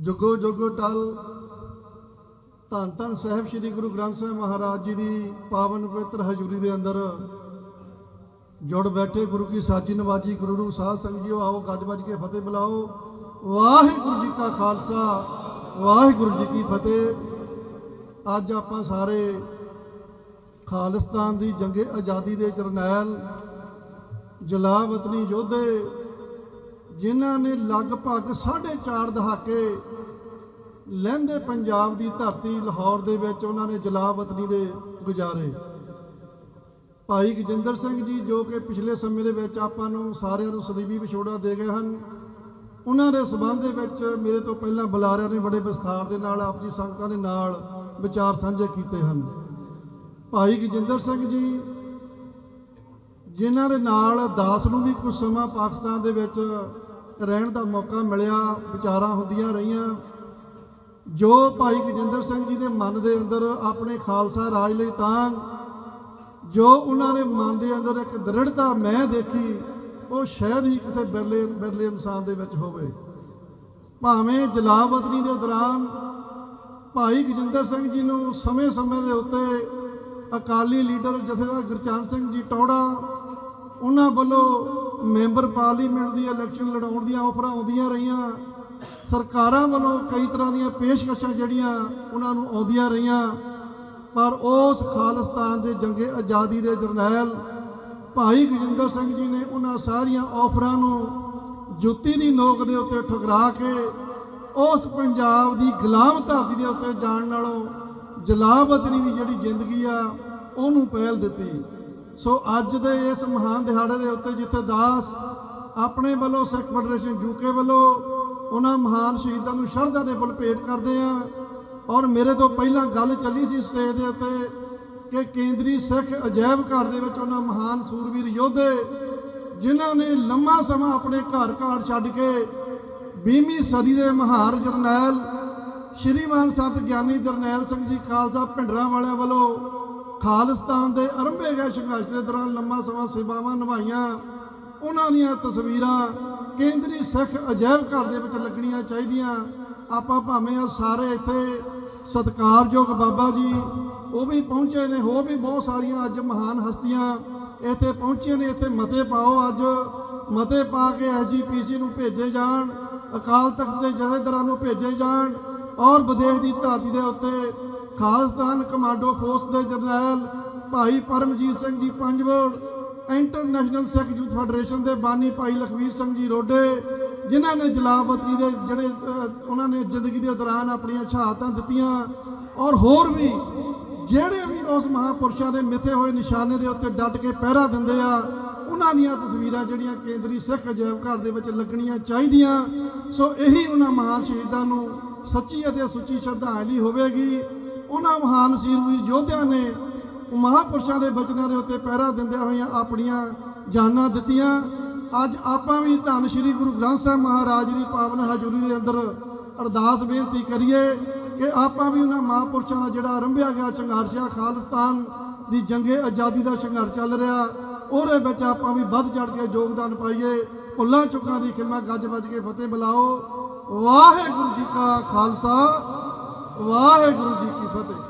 ਜੁਗੋ ਜੁਗੋ ਟਲ। ਧੰਨ ਧੰਨ ਸਾਹਿਬ ਸ੍ਰੀ ਗੁਰੂ ਗ੍ਰੰਥ ਸਾਹਿਬ ਮਹਾਰਾਜ ਜੀ ਦੀ ਪਾਵਨ ਪਵਿੱਤਰ ਹਜ਼ੂਰੀ ਦੇ ਅੰਦਰ। ਜੁੜ ਬੈਠੇ ਗੁਰੂ ਕੀ ਸਾਜੀ ਨਵਾਜੀ ਗੁਰੂ ਨੂੰ ਸਾਧ ਸੰਗਤ ਜੀਓ ਆਓ ਗੱਜ ਵੱਜ ਕੇ ਫਤਿਹ ਬੁਲਾਓ। ਵਾਹਿਗੁਰੂ ਜੀ ਕਾ ਖਾਲਸਾ, ਵਾਹਿਗੁਰੂ ਜੀ ਕੀ ਫਤਿਹ। ਅੱਜ ਆਪਾਂ ਸਾਰੇ ਖਾਲਿਸਤਾਨ ਦੀ ਜੰਗੇ ਆਜ਼ਾਦੀ ਦੇ ਜਰਨੈਲ, ਜਲਾਵਤਨੀ ਯੋਧੇ ਜਿਨ੍ਹਾਂ ਨੇ ਲਗਭਗ 4.5 ਦਹਾਕੇ ਲਹਿੰਦੇ ਪੰਜਾਬ ਦੀ ਧਰਤੀ ਲਾਹੌਰ ਦੇ ਵਿੱਚ ਉਹਨਾਂ ਨੇ ਜਲਾਵਤਨੀ ਦੇ ਗੁਜ਼ਾਰੇ। ਭਾਈ ਗਜਿੰਦਰ ਸਿੰਘ ਜੀ ਜੋ ਕਿ ਪਿਛਲੇ ਸਮੇਂ ਦੇ ਵਿੱਚ ਆਪਾਂ ਨੂੰ ਸਾਰਿਆਂ ਨੂੰ ਸਦੀਵੀ ਵਿਛੋੜਾ ਦੇ ਗਏ ਹਨ, ਉਹਨਾਂ ਦੇ ਸਬੰਧ ਦੇ ਵਿੱਚ ਮੇਰੇ ਤੋਂ ਪਹਿਲਾਂ ਬੁਲਾਰਿਆਂ ਨੇ ਬੜੇ ਵਿਸਥਾਰ ਦੇ ਨਾਲ ਆਪ ਜੀ ਸੰਗਤਾਂ ਦੇ ਨਾਲ ਵਿਚਾਰ ਸਾਂਝੇ ਕੀਤੇ ਹਨ। ਭਾਈ ਗਜਿੰਦਰ ਸਿੰਘ ਜੀ, ਜਿਨ੍ਹਾਂ ਦੇ ਨਾਲ ਦਾਸ ਨੂੰ ਵੀ ਕੁਝ ਸਮਾਂ ਪਾਕਿਸਤਾਨ ਦੇ ਵਿੱਚ ਰਹਿਣ ਦਾ ਮੌਕਾ ਮਿਲਿਆ, ਵਿਚਾਰਾਂ ਹੁੰਦੀਆਂ ਰਹੀਆਂ। ਜੋ ਭਾਈ ਗਜਿੰਦਰ ਸਿੰਘ ਜੀ ਦੇ ਮਨ ਦੇ ਅੰਦਰ ਆਪਣੇ ਖਾਲਸਾ ਰਾਜ ਲਈ ਤਾਂ ਜੋ ਉਹਨਾਂ ਨੇ ਮਨ ਦੇ ਅੰਦਰ ਇੱਕ ਦ੍ਰਿੜਤਾ ਮੈਂ ਦੇਖੀ, ਉਹ ਸ਼ਾਇਦ ਹੀ ਕਿਸੇ ਬਿਰਲੇ ਬਿਰਲੇ ਇਨਸਾਨ ਦੇ ਵਿੱਚ ਹੋਵੇ। ਭਾਵੇਂ ਜਲਾਵਤਨੀ ਦੇ ਦੌਰਾਨ ਭਾਈ ਗਜਿੰਦਰ ਸਿੰਘ ਜੀ ਨੂੰ ਸਮੇਂ-ਸਮੇਂ ਦੇ ਉੱਤੇ ਅਕਾਲੀ ਲੀਡਰ ਜਥੇਦਾਰ ਗੁਰਚਰਨ ਸਿੰਘ ਜੀ ਟੌੜਾ ਉਹਨਾਂ ਵੱਲੋਂ ਮੈਂਬਰ ਪਾਰਲੀਮੈਂਟ ਦੀ ਇਲੈਕਸ਼ਨ ਲੜਾਉਣ ਦੀਆਂ ਆਫਰਾਂ ਆਉਂਦੀਆਂ ਰਹੀਆਂ। ਸਰਕਾਰਾਂ ਵੱਲੋਂ ਕਈ ਤਰ੍ਹਾਂ ਦੀਆਂ ਪੇਸ਼ਕਸ਼ਾਂ ਜਿਹੜੀਆਂ ਉਹਨਾਂ ਨੂੰ ਆਉਂਦੀਆਂ ਰਹੀਆਂ। ਪਰ ਉਸ ਖਾਲਿਸਤਾਨ ਦੇ ਜੰਗੇ ਆਜ਼ਾਦੀ ਦੇ ਜਰਨੈਲ ਭਾਈ ਗਜਿੰਦਰ ਸਿੰਘ ਜੀ ਨੇ ਉਹਨਾਂ ਸਾਰੀਆਂ ਆਫਰਾਂ ਨੂੰ ਜੁੱਤੀ ਦੀ ਨੋਕ ਦੇ ਉੱਤੇ ਠੁਕਰਾ ਕੇ ਉਸ ਪੰਜਾਬ ਦੀ ਗੁਲਾਮ ਧਰਤੀ ਦੇ ਉੱਤੇ ਜਾਣ ਨਾਲੋਂ ਜਲਾਵਤਨੀ ਦੀ ਜਿਹੜੀ ਜ਼ਿੰਦਗੀ ਆ, ਉਹਨੂੰ ਪਹਿਲ ਦਿੱਤੀ। ਸੋ ਅੱਜ ਦੇ ਇਸ ਮਹਾਨ ਦਿਹਾੜੇ ਦੇ ਉੱਤੇ ਜਿੱਥੇ ਦਾਸ ਆਪਣੇ ਵੱਲੋਂ ਸਿੱਖ ਫੈਡਰੇਸ਼ਨ ਯੂਕੇ ਵੱਲੋਂ ਉਹਨਾਂ ਮਹਾਨ ਸ਼ਹੀਦਾਂ ਨੂੰ ਸ਼ਰਧਾ ਦੇ ਫੁੱਲ ਭੇਟ ਕਰਦੇ ਆ ਔਰ ਮੇਰੇ ਤੋਂ ਪਹਿਲਾਂ ਗੱਲ ਚੱਲੀ ਸੀ ਸਟੇਜ ਦੇ ਉੱਤੇ ਕਿ ਕੇਂਦਰੀ ਸਿੱਖ ਅਜਾਇਬ ਘਰ ਦੇ ਵਿੱਚ ਉਹਨਾਂ ਮਹਾਨ ਸੂਰਵੀਰ ਯੋਧੇ ਜਿਨ੍ਹਾਂ ਨੇ ਲੰਮਾ ਸਮਾਂ ਆਪਣੇ ਘਰ ਘਾਟ ਛੱਡ ਕੇ 20ਵੀਂ ਸਦੀ ਦੇ ਮਹਾਰ ਜਰਨੈਲ ਸ਼੍ਰੀਮਾਨ ਸੰਤ ਗਿਆਨੀ ਜਰਨੈਲ ਸਿੰਘ ਜੀ ਖਾਲਸਾ ਭਿੰਡਰਾਂ ਵਾਲਿਆਂ ਵੱਲੋਂ ਖਾਲਿਸਤਾਨ ਦੇ ਅਰੰਭੇ ਗਏ ਸੰਘਰਸ਼ ਦੇ ਦੌਰਾਨ ਲੰਮਾ ਸਮਾਂ ਸੇਵਾਵਾਂ ਨਿਭਾਈਆਂ। ਉਹਨਾਂ ਦੀਆਂ ਤਸਵੀਰਾਂ ਕੇਂਦਰੀ ਸਿੱਖ ਅਜਾਇਬ ਘਰ ਦੇ ਵਿੱਚ ਲੱਗਣੀਆਂ ਚਾਹੀਦੀਆਂ। ਆਪਾਂ ਭਾਵੇਂ ਆ ਸਾਰੇ ਇੱਥੇ ਸਤਿਕਾਰਯੋਗ ਬਾਬਾ ਜੀ, ਉਹ ਵੀ ਪਹੁੰਚੇ ਨੇ, ਹੋਰ ਵੀ ਬਹੁਤ ਸਾਰੀਆਂ ਅੱਜ ਮਹਾਨ ਹਸਤੀਆਂ ਇੱਥੇ ਪਹੁੰਚੇ ਨੇ। ਇੱਥੇ ਮਤੇ ਪਾਓ ਅੱਜ, ਮਤੇ ਪਾ ਕੇ ਐਸਜੀਪੀਸੀ ਨੂੰ ਭੇਜੇ ਜਾਣ, ਅਕਾਲ ਤਖਤ ਦੇ ਜਥੇਦਾਰਾਂ ਨੂੰ ਭੇਜੇ ਜਾਣ ਔਰ ਵਿਦੇਸ਼ ਦੀ ਧਰਤੀ ਦੇ ਉੱਤੇ ਖਾਲਸਤਾਨ ਕਮਾਂਡੋ ਫੋਰਸ ਦੇ ਜਰਨੈਲ Bhai Paramjit Singh ji Panjwar, international Sikh youth federation ਦੇ ਬਾਨੀ ਭਾਈ ਲਖਵੀਰ ਸਿੰਘ ਜੀ ਰੋਡੇ, ਜਿਨ੍ਹਾਂ ਨੇ ਜਲਾਵਤੀ ਦੇ ਜਿਹੜੇ ਉਹਨਾਂ ਨੇ ਜ਼ਿੰਦਗੀ ਦੇ ਦੌਰਾਨ ਆਪਣੀਆਂ ਸ਼ਹਾਦਤਾਂ ਦਿੱਤੀਆਂ। ਔਰ ਹੋਰ ਵੀ ਜਿਹੜੇ ਵੀ ਉਸ ਮਹਾਪੁਰਸ਼ਾਂ ਦੇ ਮਿੱਥੇ ਹੋਏ ਨਿਸ਼ਾਨੇ ਦੇ ਉੱਤੇ ਡਟ ਕੇ ਪਹਿਰਾ ਦਿੰਦੇ ਆ, ਉਹਨਾਂ ਦੀਆਂ ਤਸਵੀਰਾਂ ਜਿਹੜੀਆਂ ਕੇਂਦਰੀ ਸਿੱਖ ਅਜਾਇਬ ਘਰ ਦੇ ਵਿੱਚ ਲੱਗਣੀਆਂ ਚਾਹੀਦੀਆਂ। ਸੋ ਇਹੀ ਉਹਨਾਂ ਮਹਾਨ ਸ਼ਹੀਦਾਂ ਨੂੰ ਸੱਚੀ ਅਤੇ ਸੁੱਚੀ ਸ਼ਰਧਾਂਜਲੀ ਹੋਵੇਗੀ। ਉਹਨਾਂ ਮਹਾਨ ਸੀਰਵੀਰ ਯੋਧਿਆਂ ਨੇ ਮਹਾਪੁਰਸ਼ਾਂ ਦੇ ਬਚਨਾਂ ਦੇ ਉੱਤੇ ਪਹਿਰਾ ਦਿੰਦਿਆਂ ਹੋਈਆਂ ਆਪਣੀਆਂ ਜਾਨਾਂ ਦਿੱਤੀਆਂ। ਅੱਜ ਆਪਾਂ ਵੀ ਧੰਨ ਸ਼੍ਰੀ ਗੁਰੂ ਗ੍ਰੰਥ ਸਾਹਿਬ ਮਹਾਰਾਜ ਦੀ ਪਾਵਨ ਹਜ਼ੂਰੀ ਦੇ ਅੰਦਰ ਅਰਦਾਸ ਬੇਨਤੀ ਕਰੀਏ ਕਿ ਆਪਾਂ ਵੀ ਉਹਨਾਂ ਮਹਾਪੁਰਸ਼ਾਂ ਦਾ ਜਿਹੜਾ ਆਰੰਭਿਆ ਗਿਆ ਸੰਘਰਸ਼ ਆ ਖਾਲਿਸਤਾਨ ਦੀ ਜੰਗੇ ਆਜ਼ਾਦੀ ਦਾ ਸੰਘਰਸ਼ ਚੱਲ ਰਿਹਾ, ਉਹਦੇ ਵਿੱਚ ਆਪਾਂ ਵੀ ਵੱਧ ਚੜ ਕੇ ਯੋਗਦਾਨ ਪਾਈਏ। ਭੁੱਲਾਂ ਚੁੱਕਾਂ ਦੀ ਖਿਮਾ ਗੱਜ ਵੱਜ ਕੇ ਫਤਿਹ ਬੁਲਾਓ। ਵਾਹਿਗੁਰੂ ਜੀ ਕਾ ਖਾਲਸਾ। ਵਾਹਿਗੁਰੂ ਜੀ ਕੀ ਫਤਿਹ।